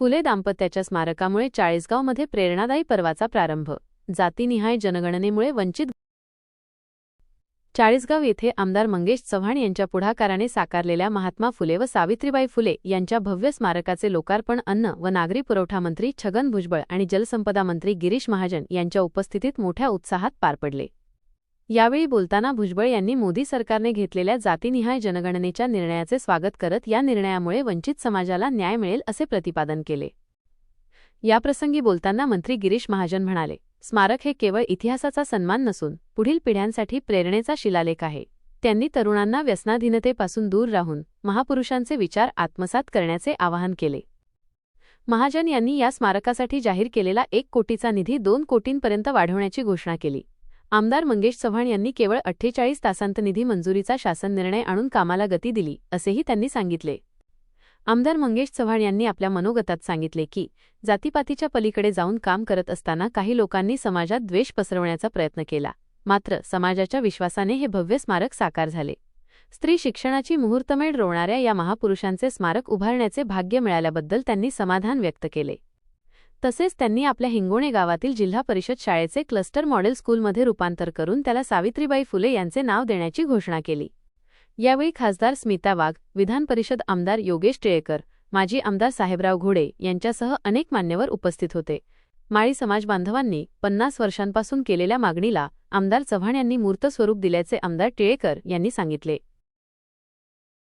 फुले दाम्पत्याच्या स्मारकामुळे चाळीसगावमध्ये प्रेरणादायी पर्वाचा प्रारंभ. जातीनिहाय जनगणनेमुळे वंचित चाळीसगाव येथे आमदार मंगेश चव्हाण यांच्या पुढाकाराने साकारलेल्या महात्मा फुले व सावित्रीबाई फुले यांच्या भव्य स्मारकाचे लोकार्पण अन्न व नागरी पुरवठा मंत्री छगन भुजबळ आणि जलसंपदा मंत्री गिरीश महाजन यांच्या उपस्थितीत मोठ्या उत्साहात पार पडले. यावेळी बोलताना भुजबळ यांनी मोदी सरकारने घेतलेल्या जातीनिहाय जनगणनेच्या निर्णयाचे स्वागत करत या निर्णयामुळे वंचित समाजाला न्याय मिळेल असे प्रतिपादन केले. याप्रसंगी बोलताना मंत्री गिरीश महाजन म्हणाले स्मारक हे केवळ इतिहासाचा सन्मान नसून पुढील पिढ्यांसाठी प्रेरणेचा शिलालेख आहे. त्यांनी तरुणांना व्यसनाधीनतेपासून दूर राहून महापुरुषांचे विचार आत्मसात करण्याचे आवाहन केले. महाजन यांनी या स्मारकासाठी जाहीर केलेला एक कोटीचा निधी दोन कोटींपर्यंत वाढवण्याची घोषणा केली. आमदार मंगेश चव्हाण यांनी केवळ अठ्ठेचाळीस तासांत निधी मंजुरीचा शासन निर्णय आणून कामाला गती दिली असेही त्यांनी सांगितले. आमदार मंगेश चव्हाण यांनी आपल्या मनोगतात सांगितले की जातीपातीच्या पलीकडे जाऊन काम करत असताना काही लोकांनी समाजात द्वेष पसरवण्याचा प्रयत्न केला मात्र समाजाच्या विश्वासाने हे भव्य स्मारक साकार झाले. स्त्री शिक्षणाची मुहूर्तमेढ रोवणाऱ्या या महापुरुषांचे स्मारक उभारण्याचे भाग्य मिळाल्याबद्दल त्यांनी समाधान व्यक्त केले. तसेच त्यांनी आपल्या हिंगोणे गावातील जिल्हा परिषद शाळेचे क्लस्टर मॉडेल स्कूलमध्ये रूपांतर करून त्याला सावित्रीबाई फुले यांचे नाव देण्याची घोषणा केली. यावेळी खासदार स्मिता वाघ विधान परिषद आमदार योगेश टिळेकर माजी आमदार साहेबराव घोडे यांच्यासह अनेक मान्यवर उपस्थित होते. माळी समाज बांधवांनी पन्नास वर्षांपासून केलेल्या मागणीला आमदार चव्हाण यांनी मूर्त स्वरूप दिल्याचे आमदार टिळेकर यांनी सांगितले.